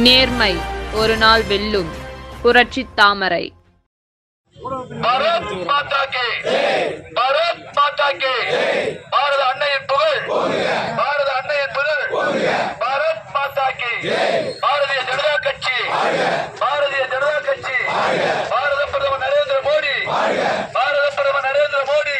நேர்மை ஒரு நாள் வெல்லும். புரட்சி தாமரை. பாரத் மாதா கே. பாரத் மாதா கே. பாரத அன்னையின் புகழ். பாரத அன்னையின் புகழ். பாரத் மாதா கே. பாரதிய ஜனதா கட்சி. பாரதிய ஜனதா கட்சி. பாரத பிரதமர் நரேந்திர மோடி. பாரத பிரதமர் நரேந்திர மோடி.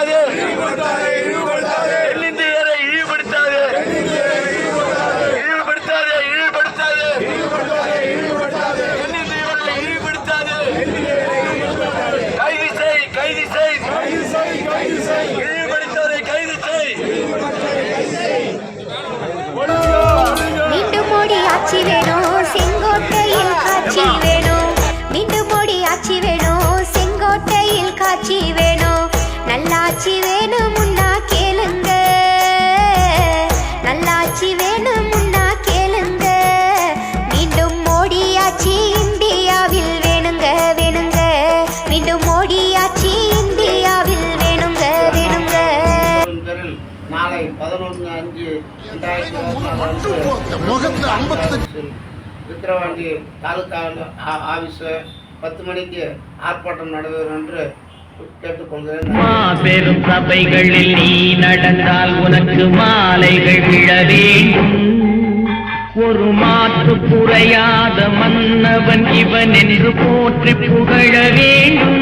இழிவுபடுத்தாதே தென்னிந்தியரை இழிவுபடுத்தாதே இழிவுபடுத்தாதே இழிவுபடுத்தாதே தென்னிந்தியரை இழிவுபடுத்தாதே கைது செய் கைது செய் இழிவுபடுத்தவரை கைது செய் மீண்டும் மோடி ஆட்சி நாளை பதினொன்று அஞ்சு ரெண்டாயிரத்தி இருபத்தி விக்கிரவாண்டி தாலுகா ஆ- ஆபீஸ் பத்து மணிக்கு ஆர்ப்பாட்டம் நடைபெறும் என்று மாபெரும் சபைகளில் நீ நடந்தால் உனக்கு மாலைகள் விழ வேண்டும். ஒரு மாற்று குறையாத மன்னவன் இவன் என்று போற்றி புகழ வேண்டும்.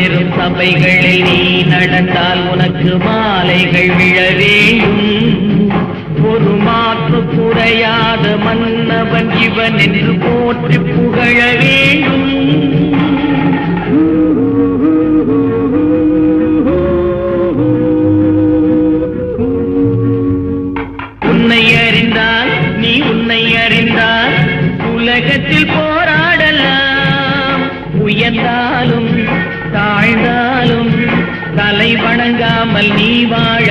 பெரும் சபைகளில் நீ நடந்தால் உனக்கு மாலைகள் விழவேயும் ஒரு மாற்று குறையாத மன்னவன் இவன் என்று போற்றி புகழ வேண்டும் உன்னை அறிந்தால் நீ உன்னை அறிந்தால் உலகத்தில் போராடலாம். உயர்ந்தாலும் தாழ்ந்தாலும் தலை வணங்காமல் நீ வாழ